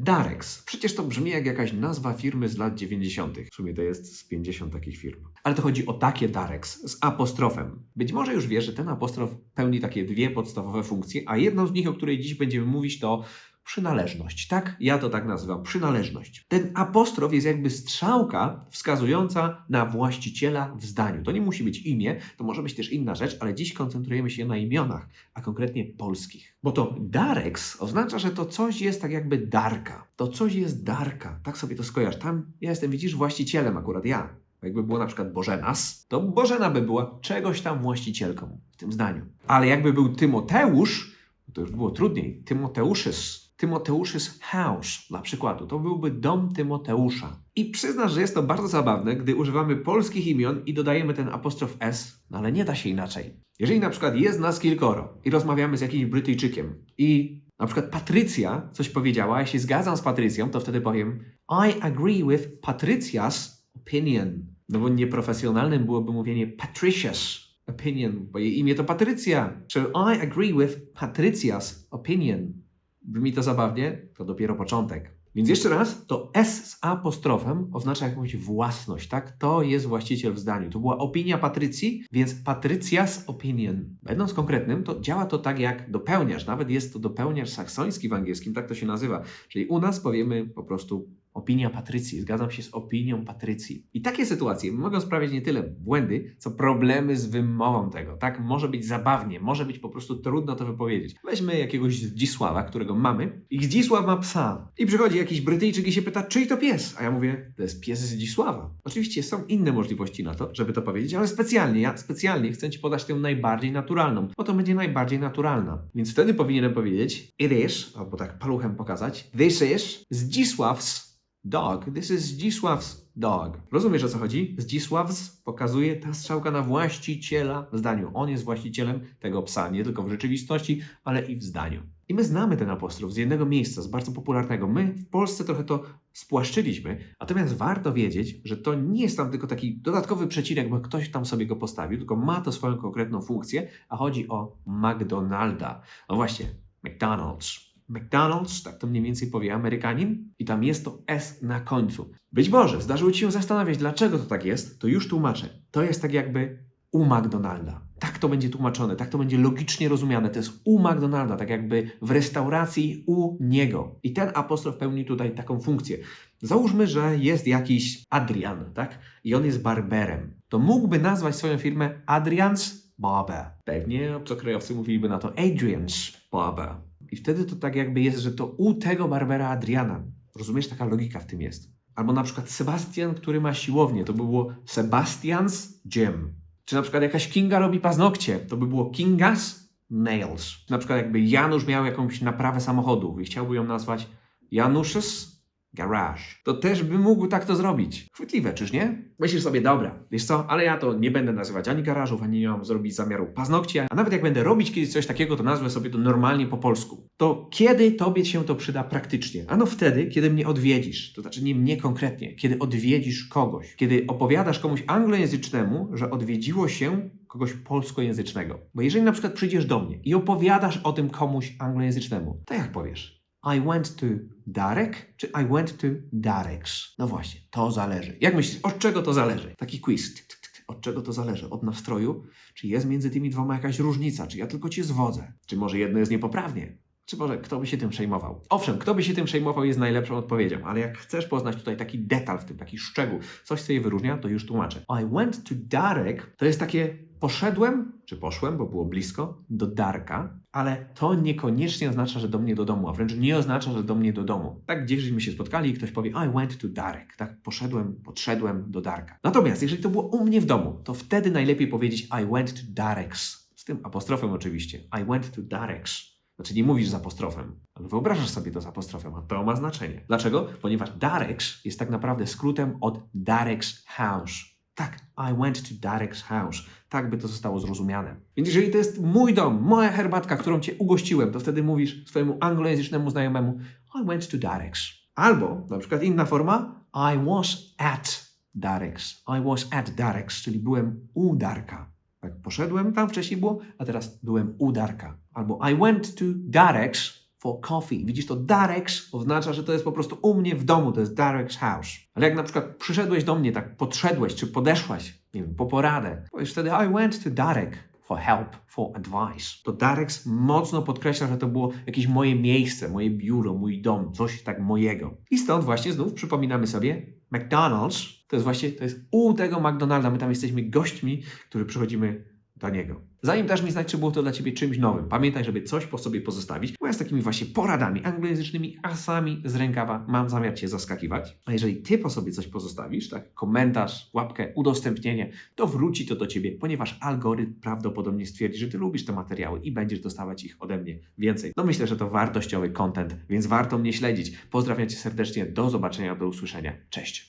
Darex. Przecież to brzmi jak jakaś nazwa firmy z lat 90. W sumie to jest z 50 takich firm. Ale to chodzi o takie Darex z apostrofem. Być może już wiesz, że ten apostrof pełni takie dwie podstawowe funkcje, a jedną z nich, o której dziś będziemy mówić, to przynależność. Tak? Ja to tak nazywam. Przynależność. Ten apostrof jest jakby strzałka wskazująca na właściciela w zdaniu. To nie musi być imię, to może być też inna rzecz, ale dziś koncentrujemy się na imionach, a konkretnie polskich. Bo to Darex oznacza, że to coś jest tak jakby darka. To coś jest darka. Tak sobie to skojarz. Tam ja jestem, widzisz, właścicielem akurat ja. Jakby było na przykład Bożenas, to Bożena by była czegoś tam właścicielką w tym zdaniu. Ale jakby był Tymoteusz, to już było trudniej. Tymoteuszys. Tymoteuszys House dla przykładu. To byłby dom Tymoteusza. I przyznasz, że jest to bardzo zabawne, gdy używamy polskich imion i dodajemy ten apostrof S, no ale nie da się inaczej. Jeżeli na przykład jest nas kilkoro i rozmawiamy z jakimś Brytyjczykiem i na przykład Patrycja coś powiedziała, się zgadzam z Patrycją, to wtedy powiem I agree with Patrycja's opinion. No bo nieprofesjonalnym byłoby mówienie Patricia's opinion, bo jej imię to Patrycja. So I agree with Patrycja's opinion. Brzmi to zabawnie? To dopiero początek. Więc jeszcze raz, to S z apostrofem oznacza jakąś własność, tak? To jest właściciel w zdaniu. To była opinia Patrycji, więc Patrycja's opinion. Będąc konkretnym, to działa to tak jak dopełniasz. Nawet jest to dopełniasz saksoński w angielskim, tak to się nazywa. Czyli u nas powiemy po prostu opinia Patrycji. Zgadzam się z opinią Patrycji. I takie sytuacje mogą sprawiać nie tyle błędy, co problemy z wymową tego. Tak, może być zabawnie, może być po prostu trudno to wypowiedzieć. Weźmy jakiegoś Zdzisława, którego mamy i Zdzisław ma psa. I przychodzi jakiś Brytyjczyk i się pyta, czyj to pies? A ja mówię, to jest pies Zdzisława. Oczywiście są inne możliwości na to, żeby to powiedzieć, ale specjalnie, ja specjalnie chcę Ci podać tę najbardziej naturalną, bo to będzie najbardziej naturalna. Więc wtedy powinienem powiedzieć, it is, albo tak paluchem pokazać, this is Zdzisław's dog. This is Zdzisław's dog. Rozumiesz o co chodzi? Zdzisław's pokazuje ta strzałka na właściciela w zdaniu. On jest właścicielem tego psa, nie tylko w rzeczywistości, ale i w zdaniu. I my znamy ten apostrof z jednego miejsca, z bardzo popularnego. My w Polsce trochę to spłaszczyliśmy, natomiast warto wiedzieć, że to nie jest tam tylko taki dodatkowy przecinek, bo ktoś tam sobie go postawił, tylko ma to swoją konkretną funkcję, a chodzi o McDonalda. No właśnie, McDonald's. McDonald's, tak to mniej więcej powie Amerykanin, i tam jest to S na końcu. Być może zdarzyło Ci się zastanawiać, dlaczego to tak jest, to już tłumaczę. To jest tak jakby u McDonalda. Tak to będzie tłumaczone, tak to będzie logicznie rozumiane. To jest u McDonalda, tak jakby w restauracji u niego. I ten apostrof pełni tutaj taką funkcję. Załóżmy, że jest jakiś Adrian, tak? I on jest barberem. To mógłby nazwać swoją firmę Adrian's Barber. Pewnie obcokrajowcy mówiliby na to Adrian's Barber. I wtedy to tak jakby jest, że to u tego Barbera Adriana. Rozumiesz? Taka logika w tym jest. Albo na przykład Sebastian, który ma siłownię, to by było Sebastian's Gym. Czy na przykład jakaś Kinga robi paznokcie, to by było Kinga's Nails. Na przykład jakby Janusz miał jakąś naprawę samochodu i chciałby ją nazwać Janusz's Garage. To też by mógł tak to zrobić. Chwytliwe, czyż nie? Myślisz sobie, dobra, wiesz co, ale ja to nie będę nazywać ani garażów, ani nie mam zrobić zamiaru paznokcia, a nawet jak będę robić kiedyś coś takiego, to nazwę sobie to normalnie po polsku. To kiedy tobie się to przyda praktycznie? Ano wtedy, kiedy mnie odwiedzisz, to znaczy nie mnie konkretnie, kiedy odwiedzisz kogoś, kiedy opowiadasz komuś anglojęzycznemu, że odwiedziło się kogoś polskojęzycznego. Bo jeżeli na przykład przyjdziesz do mnie i opowiadasz o tym komuś anglojęzycznemu, to jak powiesz? I went to Darek, czy I went to Darek's? No właśnie, to zależy. Jak myślisz, od czego to zależy? Taki quiz. Od czego to zależy? Od nastroju? Czy jest między tymi dwoma jakaś różnica? Czy ja tylko cię zwodzę? Czy może jedno jest niepoprawnie? Czy może kto by się tym przejmował? Owszem, kto by się tym przejmował jest najlepszą odpowiedzią, ale jak chcesz poznać tutaj taki detal w tym, taki szczegół, coś co je wyróżnia, to już tłumaczę. I went to Darek to jest takie poszedłem, czy poszłem, bo było blisko, do Darka, ale to niekoniecznie oznacza, że do mnie do domu, a wręcz nie oznacza, że do mnie do domu. Tak gdzieśmy się spotkali i ktoś powie I went to Darek, tak? Poszedłem, podszedłem do Darka. Natomiast jeżeli to było u mnie w domu, to wtedy najlepiej powiedzieć I went to Darek's. Z tym apostrofem oczywiście. I went to Darek's. Znaczy nie mówisz z apostrofem, ale wyobrażasz sobie to z apostrofem, a to ma znaczenie. Dlaczego? Ponieważ Darek's jest tak naprawdę skrótem od Darek's House. Tak, I went to Darek's house. Tak by to zostało zrozumiane. Więc jeżeli to jest mój dom, moja herbatka, którą cię ugościłem, to wtedy mówisz swojemu anglojęzycznemu znajomemu I went to Darek's. Albo na przykład inna forma I was at Darek's. I was at Darek's, czyli byłem u Darka. Tak, poszedłem, tam wcześniej było, a teraz byłem u Darka. Albo I went to Darek's for coffee. Widzisz, to Darek's oznacza, że to jest po prostu u mnie w domu, to jest Darek's house. Ale jak na przykład przyszedłeś do mnie, tak podszedłeś, czy podeszłaś, nie wiem, po poradę, powiesz wtedy I went to Darek for help, for advice. To Darek's mocno podkreśla, że to było jakieś moje miejsce, moje biuro, mój dom, coś tak mojego. I stąd właśnie znów przypominamy sobie McDonald's, to jest właśnie, to jest u tego McDonalda, my tam jesteśmy gośćmi, którzy przychodzimy do niego. Zanim dasz mi znać, czy było to dla Ciebie czymś nowym, pamiętaj, żeby coś po sobie pozostawić, bo ja z takimi właśnie poradami anglojęzycznymi asami z rękawa mam zamiar Cię zaskakiwać. A jeżeli Ty po sobie coś pozostawisz, tak, komentarz, łapkę, udostępnienie, to wróci to do Ciebie, ponieważ algorytm prawdopodobnie stwierdzi, że Ty lubisz te materiały i będziesz dostawać ich ode mnie więcej. No myślę, że to wartościowy content, więc warto mnie śledzić. Pozdrawiam Cię serdecznie, do zobaczenia, do usłyszenia. Cześć!